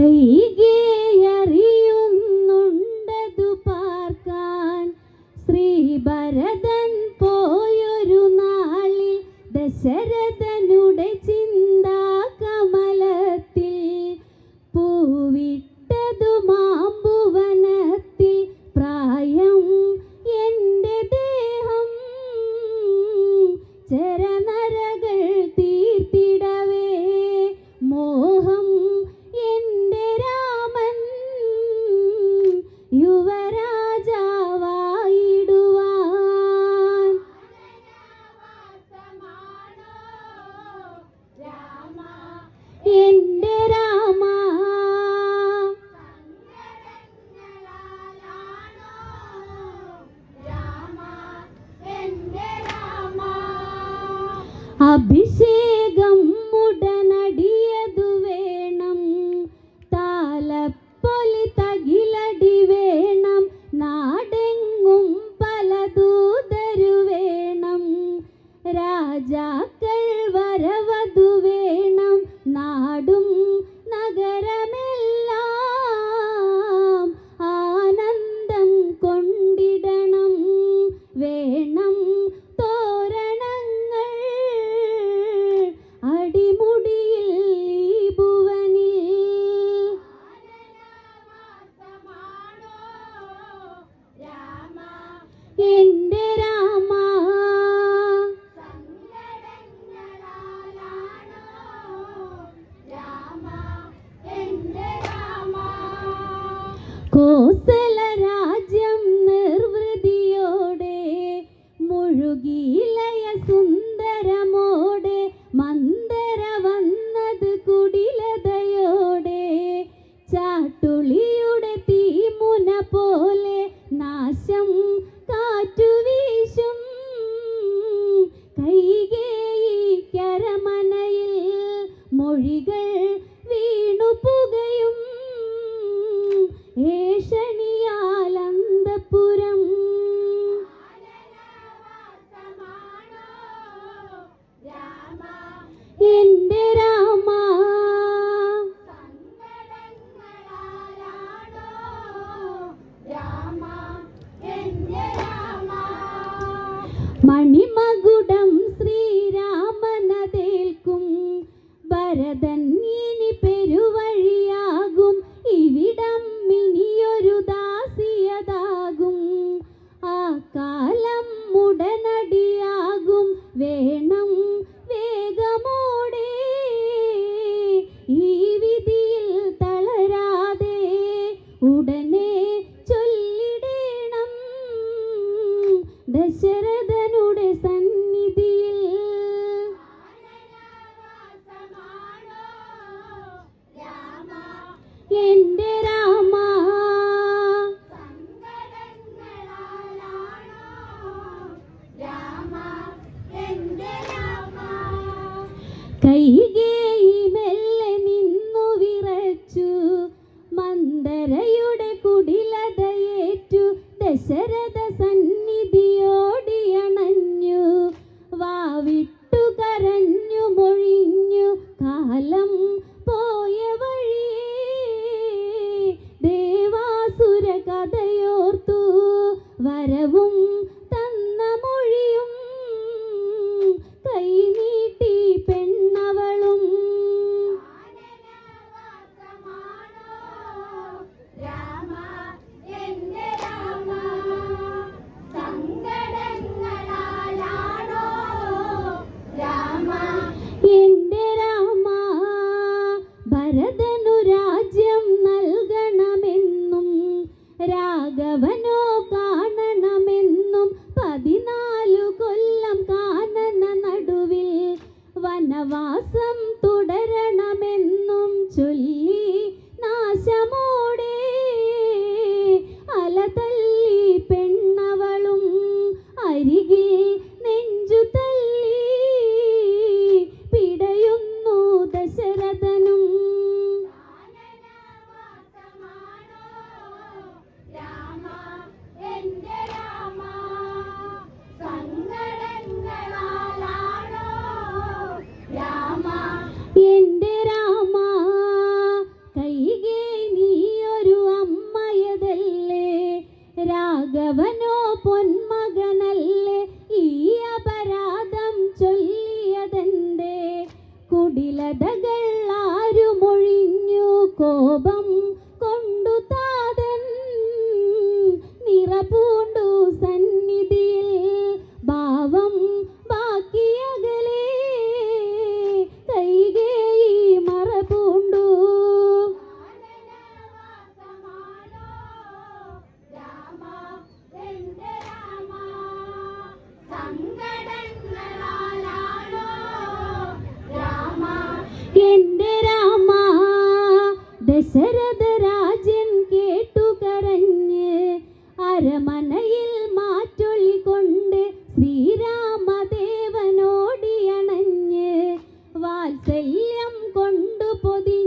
সেই গিয়ে മൊഴികൾ വീണു പുകയും. ഭരതൻ பலம் போ കുടിലതകളാരുമൊഴിഞ്ഞു കോപം കൊണ്ടു താതൻ നിറപൂർണ വാത്സല്യം കൊണ്ടു പൊതി